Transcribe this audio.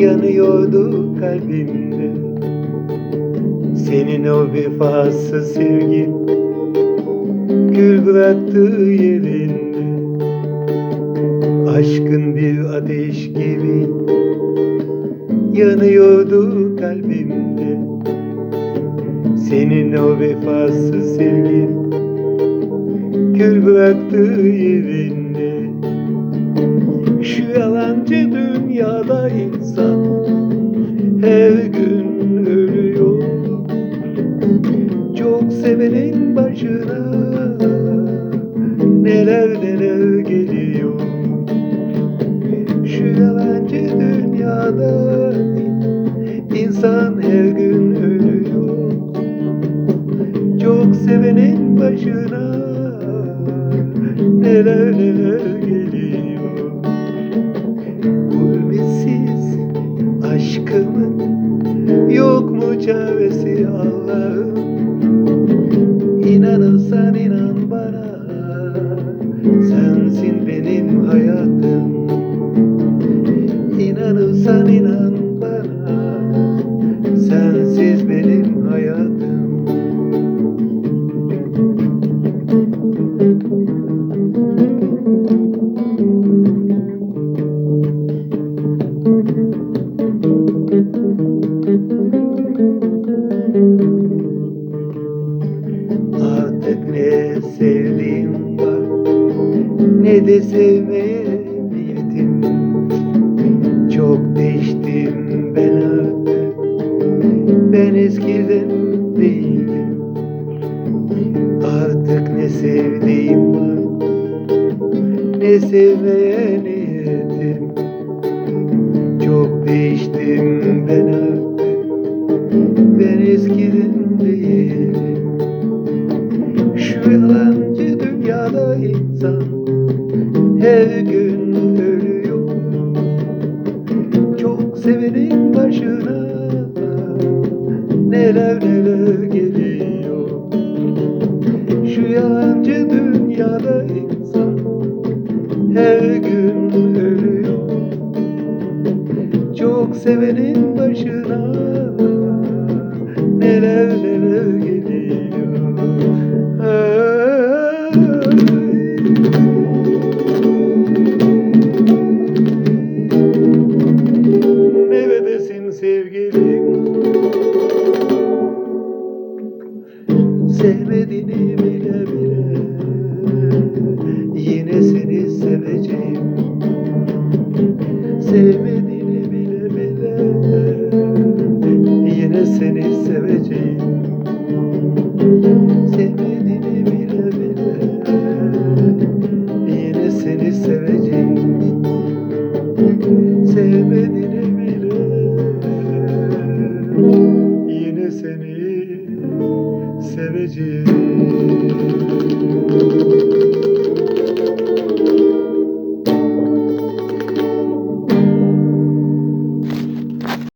yanıyordu kalbimde. Senin o vefasız sevgin Gül bıraktığı yerinde. Aşkın bir ateş gibi Yanıyordu kalbimde. Senin o vefasız sevgin Gül bıraktığı yerinde. Çok sevenin başına Neler neler geliyor. Şu yalancı dünyada insan her gün ölüyor. Çok sevenin başına Neler neler geliyor İnanırsan inan bana Sensiz benim hayatım. Artık ne sevdiğim var Ne de sevmeye sevmeye niyetim. Çok değiştim ben artık. Ben eskiden değilim şu yalancı dünyada insan her gün ölüyor. Çok sevenin başına neler neler geliyor. Şu yalancı dünyada insan gün ölüyor Çok sevenin başına Sevmediğini bile bile. Yine seni seveceğim. Sevmediğini bile bile. Yine seni seveceğim. Sevmediğini bile Yine seni seveceğim